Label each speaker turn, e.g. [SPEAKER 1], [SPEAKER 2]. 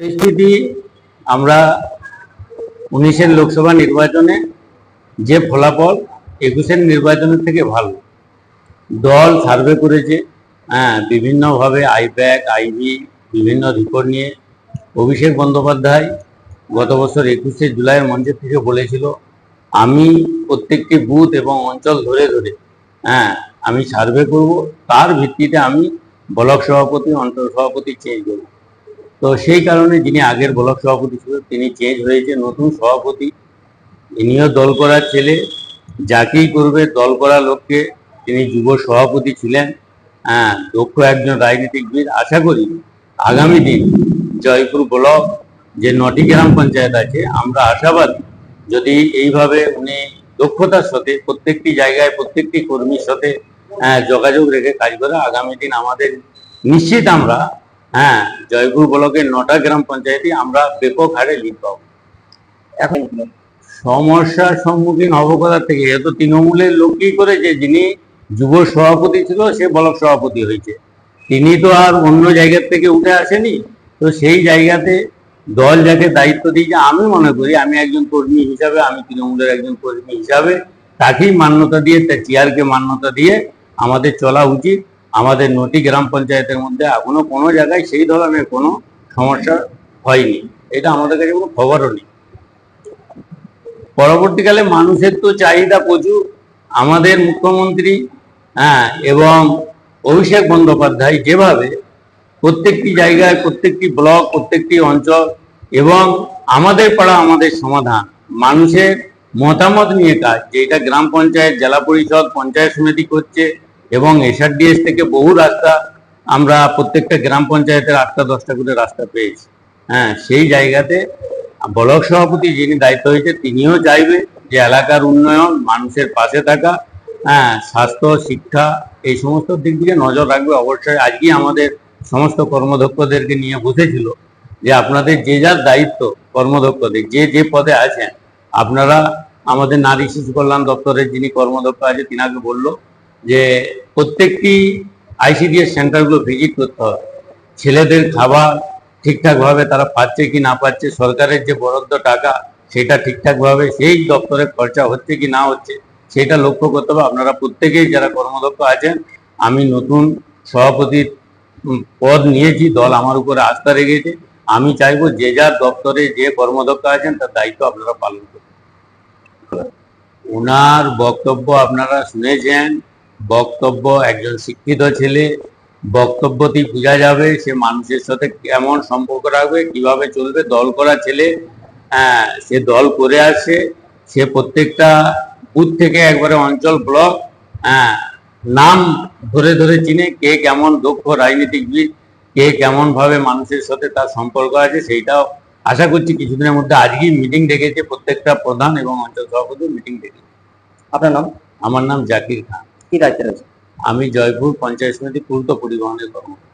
[SPEAKER 1] পরিস্থিতি আমরা উনিশের লোকসভা নির্বাচনে যে ফলাফল একুশের নির্বাচনের থেকে ভালো, দল সার্ভে করেছে হ্যাঁ বিভিন্নভাবে আইব্যাক, আইবি, বিভিন্ন রিপোর্ট নিয়ে অভিষেক বন্দ্যোপাধ্যায় গত বছর একুশে জুলাই মঞ্চের থেকে বলেছিল, আমি প্রত্যেকটি বুথ এবং অঞ্চল ধরে ধরে হ্যাঁ আমি সার্ভে করব, তার ভিত্তিতে আমি ব্লক সভাপতি, অঞ্চল সভাপতি চেঞ্জ করব। তো সেই কারণে যিনি আগের ব্লক সভাপতি ছিল তিনি চেঞ্জ হয়েছে নতুন সভাপতি। ইনিও দল করার ছেলে। যাকেই করবে দল করা লোককে তিনি যুব সভাপতি ছিলেন। হ্যাঁ দক্ষ একজন রাজনীতিকবিদ আশা করি আগামী দিন জয়পুর ব্লক যে নটি গ্রাম পঞ্চায়েত আছে আমরা আশাবাদী যদি এইভাবে উনি দক্ষতার সাথে প্রত্যেকটি জায়গায় প্রত্যেকটি কর্মীর সাথে হ্যাঁ, যোগাযোগ রেখে কাজ করে আগামী দিন আমাদের নিশ্চিত আমরা হ্যাঁ জয়পুর ব্লকের নটা গ্রাম পঞ্চায়েতই আমরা ব্যাপক হারে লিড পাবো।
[SPEAKER 2] এখন
[SPEAKER 1] সমস্যার সম্মুখীন হব কোথা থেকে? এ তো তৃণমূলের লোকই করেছে, যিনি যুব সভাপতি ছিল, সে ব্লক সভাপতি হয়েছে। তিনি তো আর অন্য জায়গার থেকে উঠে আসেনি। তো সেই জায়গাতে দল যাকে দায়িত্ব দিয়েছে, আমি মনে করি আমি একজন কর্মী হিসাবে, আমি তৃণমূলের একজন কর্মী হিসাবে, তাকেই মান্যতা দিয়ে, তার চেয়ারকে মান্যতা দিয়ে আমাদের চলা উচিত। আমাদের নটি গ্রাম পঞ্চায়েতের মধ্যে এখনও কোনো জায়গায় সেই ধরনের কোনো সমস্যা হয়নি। এটা আমাদের কাছে কোনো খবরও নেই। পরবর্তীকালে মানুষের তো চাহিদা প্রচুর। আমাদের মুখ্যমন্ত্রী হ্যাঁ এবং অভিষেক বন্দ্যোপাধ্যায় যেভাবে প্রত্যেকটি জায়গায়, প্রত্যেকটি ব্লক, প্রত্যেকটি অঞ্চল এবং আমাদের পাড়া আমাদের সমাধান, মানুষের মতামত নিয়ে কাজ যেটা গ্রাম পঞ্চায়েত, জেলা পরিষদ, পঞ্চায়েত সমিতি করছে এবং এসআরডিএস থেকে বহু রাস্তা আমরা প্রত্যেকটা গ্রাম পঞ্চায়েতের আটটা দশটা করে রাস্তা পেয়েছি। হ্যাঁ সেই জায়গাতে ব্লক সভাপতি যিনি দায়িত্ব হয়েছে, তিনিও চাইবে যে এলাকার উন্নয়ন, মানুষের পাশে থাকা হ্যাঁ স্বাস্থ্য, শিক্ষা, এই সমস্ত দিক দিকে নজর রাখবে। অবশ্যই আজকেই আমাদের সমস্ত কর্মদক্ষদেরকে নিয়ে বসেছিল যে আপনাদের যে যার দায়িত্ব কর্মদক্ষদের যে যে পদে আছেন, আপনারা আমাদের নারী শিশু কল্যাণ দপ্তরের যিনি কর্মদক্ষ আছে, তিনাকে বলল যে প্রত্যেকটি আইসিডিএস সেন্টারগুলো ভিজিট করতে হবে ছেলেদের খাবার ঠিকঠাকভাবে তারা পাচ্ছে কি না পাচ্ছে, সরকারের যে বরাদ্দ টাকা সেটা ঠিকঠাকভাবে, সেই দপ্তরে খরচা হচ্ছে কি না হচ্ছে, সেটা লক্ষ্য করতে হবে। আপনারা প্রত্যেকেই যারা কর্মদক্ষ আছেন, আমি নতুন সভাপতির পদ নিয়েছি, দল আমার উপরে আস্থা রেখেছে। আমি চাইব যে যার দপ্তরে যে কর্মদক্ষ আছেন, তার দায়িত্ব আপনারা পালন করুন। ওনার বক্তব্য আপনারা শুনেছেন বক্তব্য একজন শিক্ষিত ছেলে বক্তব্যতেই বোঝা যাবে সে মানুষের সাথে কেমন সম্পর্ক রাখবে কীভাবে চলবে দল করা ছেলে হ্যাঁ সে দল করে আসে সে প্রত্যেকটা বুথ থেকে একবারে অঞ্চল ব্লক হ্যাঁ নাম ধরে ধরে চিনে কে কেমন দক্ষ রাজনীতিকবিদ কে কেমন ভাবে মানুষের সাথে তার সম্পর্ক আছে সেইটাও আশা করছি কিছুদিনের মধ্যে আজকেই মিটিং ডেকেছে প্রত্যেকটা প্রধান এবং অঞ্চল সভাপতি মিটিং ডেকেছে।
[SPEAKER 2] আপনার নাম?
[SPEAKER 1] আমার নাম জাকির খান।
[SPEAKER 2] কি দায়িত্বে রয়েছে
[SPEAKER 1] আমি জয়পুর পঞ্চায়েত সমিতি পূর্ত পরিবহনের কর্মকর্তা।